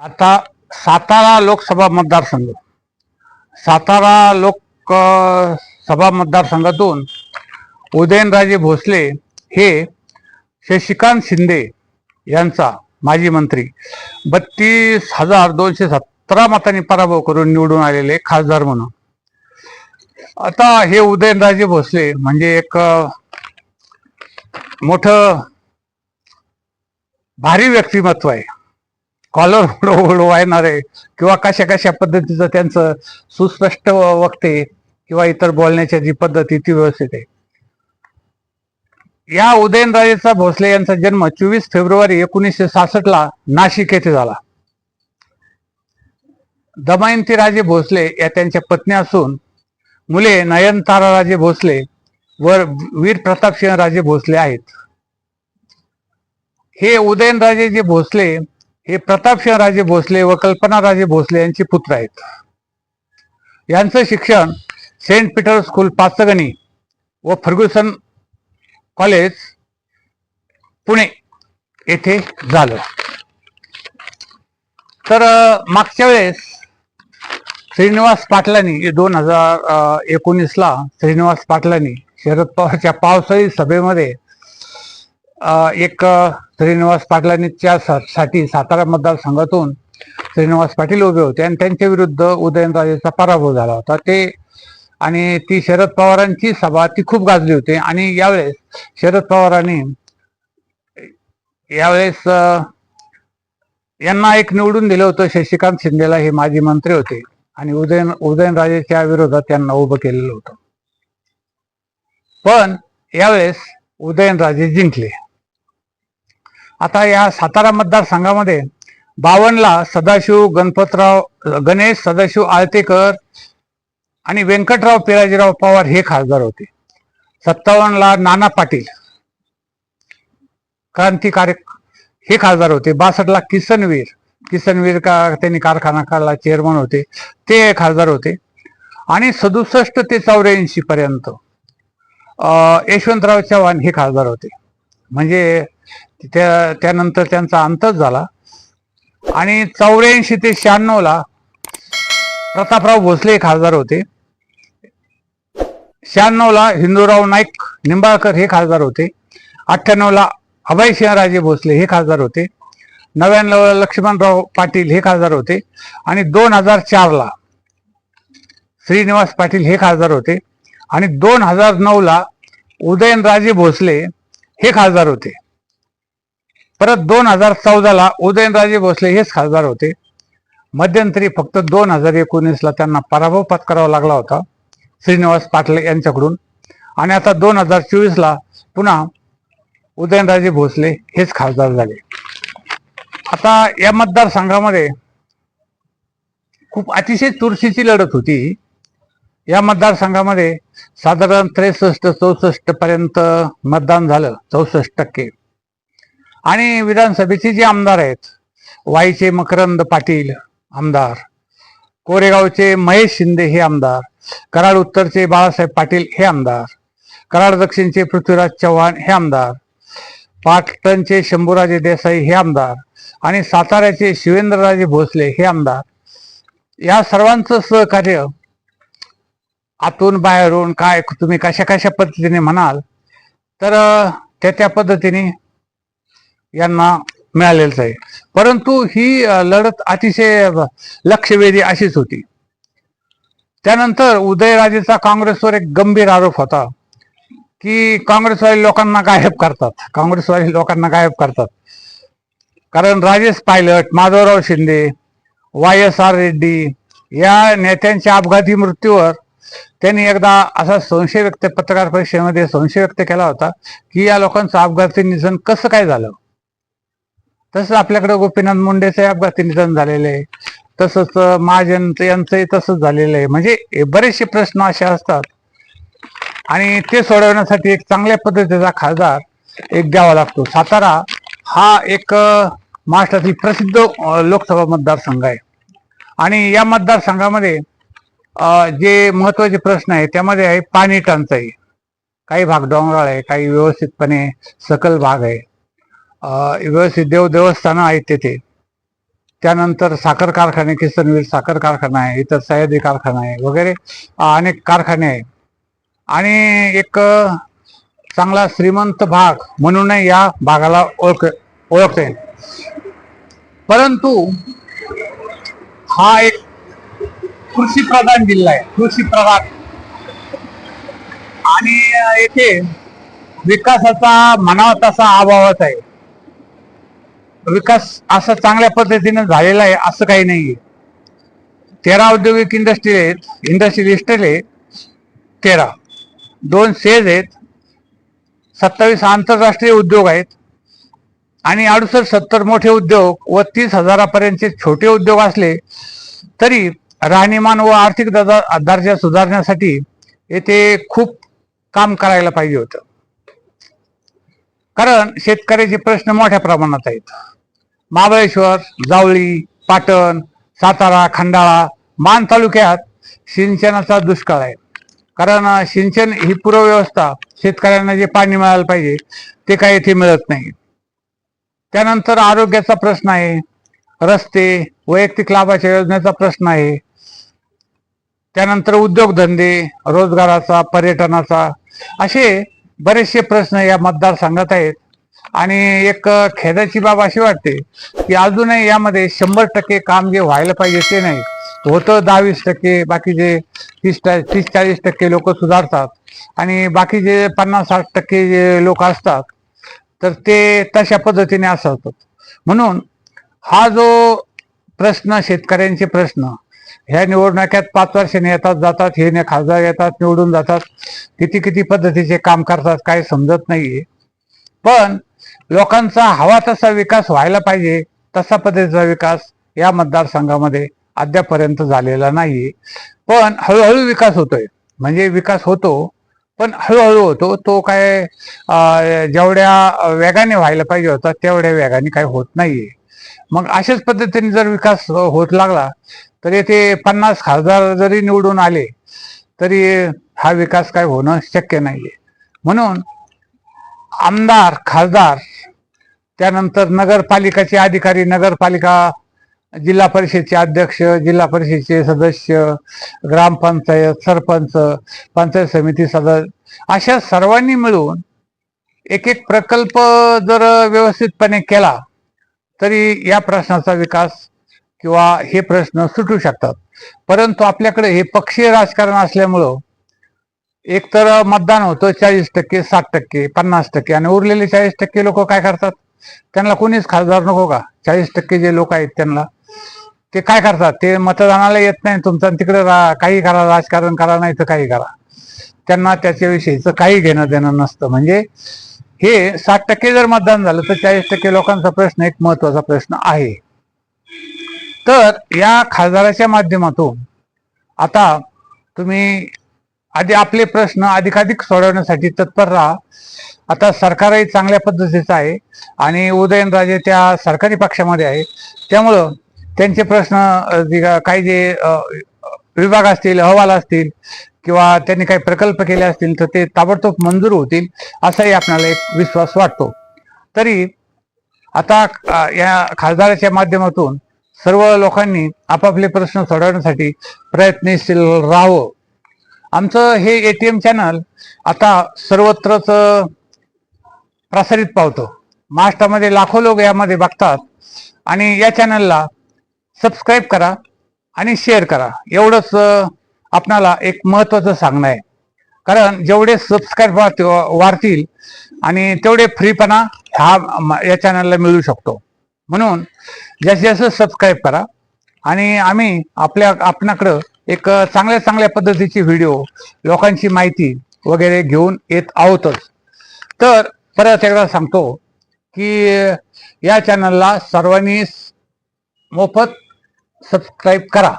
आता सातारा लोकसभा मतदारसंघ. सातारा लोक मतदारसंघातून उदयनराजे भोसले हे शशिकांत शिंदे यांचा माजी मंत्री बत्तीस हजार दोनशे सतरा मतांनी पराभव करून निवडून आलेले खासदार म्हणून. आता हे उदयनराजे भोसले म्हणजे एक मोठ मोठं भारी व्यक्तिमत्व आहे. कॉलर उडवायणारे किंवा कशा कशा पद्धतीचं त्यांचं सुस्पष्ट वक्ते किंवा इतर बोलण्याच्या जी पद्धती ती व्यवस्थित आहे. या उदयनराजेचा भोसले यांचा जन्म चोवीस फेब्रुवारी एकोणीसशे सासष्ट ला नाशिक येथे झाला. दमयंती राजे भोसले या त्यांच्या पत्नी असून मुले नयनतारा राजे भोसले व वीर प्रतापसिंह राजे भोसले आहेत. हे उदयनराजे जे भोसले हे प्रतापसिंह राजे भोसले व कल्पना राजे भोसले यांचे पुत्र आहेत. यांचं शिक्षण सेंट पीटर स्कूल पाचगणी व फर्ग्युसन कॉलेज पुणे येथे झालं. तर मागच्या वेळेस श्रीनिवास पाटलांनी दोन हजार एकोणीसला श्रीनिवास पाटलांनी शरद पवारच्या पावसाळी सभेमध्ये एक श्रीनिवास पाटलांच्या साठी सातारा मतदारसंघातून श्रीनिवास पाटील उभे होते आणि त्यांच्या विरुद्ध उदयनराजेचा पराभव झाला होता. ते आणि ती शरद पवारांची सभा ती खूप गाजली होती आणि यावेळेस शरद पवारांनी यावेळेस यांना एक निवडून दिलं होतं शशिकांत शिंदेला हे माजी मंत्री होते आणि उदयन उदयनराजेच्या विरोधात त्यांना उभं केलेलं होतं. पण यावेळेस उदयनराजे जिंकले. आता या सातारा मतदारसंघामध्ये बावनला सदाशिव गणपतराव गणेश सदाशिव आळतेकर आणि व्यंकटराव पिराजीराव पवार हे खासदार होते. सत्तावन्नला नाना पाटील क्रांतिकारक हे खासदार होते. बासठला किसनवीर किसनवीर का त्यांनी कारखाना काढला चेअरमन होते. ते खासदार होते. आणि सदुसष्ट ते चौऱ्याऐंशी पर्यंत यशवंतराव चव्हाण हे खासदार होते. म्हणजे त्या त्यानंतर त्यांचा अंतच झाला. आणि चौऱ्याऐंशी ते शहाण्णवला प्रतापराव भोसले हे खासदार होते. शहाण्णवला हिंदूराव नाईक निंबाळकर हे खासदार होते. अठ्ठ्याण्णवला अभयसिंहराजे भोसले हे खासदार होते. नव्याण्णवला लक्ष्मणराव पाटील हे खासदार होते. आणि दोन हजार चारला श्रीनिवास पाटील हे खासदार होते. आणि दोन हजार नऊला उदयनराजे भोसले हे खासदार होते. परत दोन हजार चौदाला उदयनराजे भोसले हेच खासदार होते. मध्यंतरी फक्त दोन हजार एकोणीसला त्यांना पराभव पत्करावा लागला होता श्रीनिवास पाटले यांच्याकडून. आणि आता दोन हजार चोवीसला पुन्हा उदयनराजे भोसले हेच खासदार झाले. आता या मतदारसंघामध्ये खूप अतिशय चुरशीची लढत होती. या मतदारसंघामध्ये साधारण त्रेसष्ट चौसष्ट पर्यंत मतदान झालं चौसष्ट टक्के. आणि विधानसभेचे जे आमदार आहेत वाईचे मकरंद पाटील आमदार कोरेगावचे महेश शिंदे हे आमदार कराड उत्तरचे बाळासाहेब पाटील हे आमदार कराड दक्षिणचे पृथ्वीराज चव्हाण हे आमदार पाटणचे शंभूराजे देसाई हे आमदार आणि साताऱ्याचे शिवेंद्रराजे भोसले हे आमदार. या सर्वांचं सहकार्य आतून बाहेरून काय तुम्ही कशा कशा पद्धतीने म्हणाल तर त्या त्या पद्धतीने यांना मिळालेलंच आहे. परंतु ही लढत अतिशय लक्षवेधी अशीच होती. त्यानंतर उदयराजेचा काँग्रेसवर एक गंभीर आरोप होता की काँग्रेसवाले लोकांना गायब करतात. काँग्रेसवाले लोकांना गायब करतात. कारण Rajesh Pilot Madhavrao Shinde Y S R Reddy या नेत्यांच्या अपघाती मृत्यूवर त्यांनी एकदा असा संशय व्यक्त पत्रकार परिषदेमध्ये संशय व्यक्त केला होता की या लोकांचं अपघाती निधन कसं काय झालं? तसंच आपल्याकडे गोपीनाथ मुंडेचे अपघाती निधन झालेले आहे. तसंच महाजन यांचंही तसंच झालेलं आहे. म्हणजे बरेचसे प्रश्न असे असतात. आणि ते सोडवण्यासाठी एक चांगल्या पद्धतीचा खासदार एक द्यावा लागतो. सातारा हा एक महाराष्ट्रातील प्रसिद्ध लोकसभा मतदारसंघ आहे. आणि या मतदारसंघामध्ये जे महत्त्वाचे प्रश्न आहे त्यामध्ये आहे पाणी टंचाई. काही भाग डोंगराळ आहे काही व्यवस्थितपणे सकल भाग आहे. व्यवस्थित देव देवस्थानं आहेत तेथे. त्यानंतर साखर कारखाने किसनवीर साखर कारखाना आहे इतर सह्याद्री कारखाना आहे वगैरे अनेक कारखाने आहे. आणि एक चांगला श्रीमंत भाग म्हणूनही या भागाला ओळख ओळखता येईल. परंतु हा एक कृषी प्रधान जिल्हा आहे कृषी प्रधान. आणि येथे विकासाचा म्हणावा तसा अभावच आहे. विकास असा चांगल्या पद्धतीने झालेला आहे असं काही नाहीये. तेरा औद्योगिक इंडस्ट्री आहेत इंडस्ट्री लिस्टेड आहे तेरा. दोन सेज आहेत सत्तावीस आंतरराष्ट्रीय उद्योग आहेत आणि अडुसष्ट सत्तर मोठे उद्योग व तीस हजारापर्यंतचे छोटे उद्योग असले तरी राहणीमान व आर्थिक दर्जा दर्जा सुधारण्यासाठी येथे खूप काम करायला पाहिजे होतं. कारण शेतकऱ्याचे प्रश्न मोठ्या प्रमाणात आहेत. महाबळेश्वर जावळी पाटण सातारा खंडाळा मान तालुक्यात सिंचनाचा दुष्काळ आहे. कारण सिंचन ही पूर्वव्यवस्था शेतकऱ्यांना जे पाणी मिळायला पाहिजे ते काही इथे मिळत नाही. त्यानंतर आरोग्याचा प्रश्न आहे. रस्ते वैयक्तिक लाभाच्या योजनेचा प्रश्न आहे. त्यानंतर उद्योगधंदे रोजगाराचा पर्यटनाचा असे बरेचसे प्रश्न या मतदारसंघात आहेत. आणि एक खेदाची बाब अशी वाटते की अजूनही यामध्ये शंभर टक्के काम जे व्हायला पाहिजे ते नाही. होतं दहावीस टक्के बाकीचे तीस तीस चाळीस टक्के लोक सुधारतात. आणि बाकीचे पन्नास साठ टक्के जे लोक असतात तर ते तशा पद्धतीने असतात. म्हणून हा जो प्रश्न शेतकऱ्यांचे प्रश्न ह्या निवडणुक्यात पाच वर्षांनी येतात जातात हे ने खासदार येतात निवडून जातात किती किती पद्धतीचे काम करतात काय समजत नाहीये. पण लोकांचा हवा तसा विकास व्हायला पाहिजे तसा पद्धतीचा विकास या मतदारसंघामध्ये अद्यापर्यंत झालेला नाही पण हळूहळू विकास होतोय. म्हणजे विकास होतो पण हळूहळू होतो. तो काय जेवढ्या वेगाने व्हायला पाहिजे होता तेवढ्या वेगाने काय होत नाहीये. मग अशाच पद्धतीने जर विकास होत लागला तर येथे पन्नास खासदार जरी निवडून आले तरी हा विकास काय होणं शक्य नाहीये. म्हणून आमदार खासदार त्यानंतर नगरपालिकाचे अधिकारी नगरपालिका जिल्हा परिषदचे अध्यक्ष जिल्हा परिषदेचे सदस्य ग्रामपंचायत सरपंच पंचायत समिती सदस्य अशा सर्वांनी मिळून एक एक प्रकल्प जर व्यवस्थितपणे केला तरी या प्रश्नाचा विकास किंवा हे प्रश्न सुटू शकतात. परंतु आपल्याकडे हे पक्षीय राजकारण असल्यामुळं एक तर मतदान होतं चाळीस टक्के साठ टक्के पन्नास टक्के आणि उरलेले चाळीस टक्के लोक काय करतात? त्यांना कोणीच खासदार नको का? चाळीस टक्के जे लोक आहेत त्यांना ते काय करतात? ते मतदानाला येत नाही तुमचं तिकडे रा काही करा राजकारण करा नाही तर काही करा. त्यांना त्याच्याविषयीचं काही घेणं देणं नसतं. म्हणजे हे साठ टक्के जर मतदान झालं तर चाळीस टक्के लोकांचा प्रश्न एक महत्त्वाचा प्रश्न आहे. तर या खासदाराच्या माध्यमातून आता तुम्ही आधी आपले प्रश्न अधिकाधिक सोडवण्यासाठी तत्पर राहा. आता सरकारही चांगल्या पद्धतीचं आहे आणि उदयनराजे त्या सरकारी पक्षामध्ये आहे. त्यामुळं त्यांचे प्रश्न जे का- काही जे विभाग असतील अहवाल असतील किंवा त्यांनी काही प्रकल्प केले असतील तर ते ताबडतोब मंजूर होतील असाही आपल्याला एक विश्वास वाटतो. तरी आता या खासदाराच्या माध्यमातून सर्व लोकांनी आपापले प्रश्न सोडवण्यासाठी प्रयत्नशील राहावं. आमचं हे एटीएम चॅनल आता सर्वत्रच प्रसारित पावतं. महाराष्ट्रामध्ये लाखो लोक यामध्ये बघतात. आणि या चॅनलला सबस्क्राईब करा आणि शेअर करा. एवढंच आपणाला एक महत्त्वाचं सांगणं आहे. कारण जेवढे सबस्क्राईब वाढतील आणि तेवढे फ्रीपणा हा या चॅनलला मिळू शकतो. म्हणून जास्तीत जास्त सबस्क्राईब करा. आणि आम्ही आपल्या आपणाकडं एक चांगल्या चांगल्या पद्धतीची व्हिडिओ लोकांची माहिती वगैरे घेऊन येत आहोतच. तर परत एकदा सांगतो की या चॅनलला सर्वांनी मोफत सबस्क्राईब करा.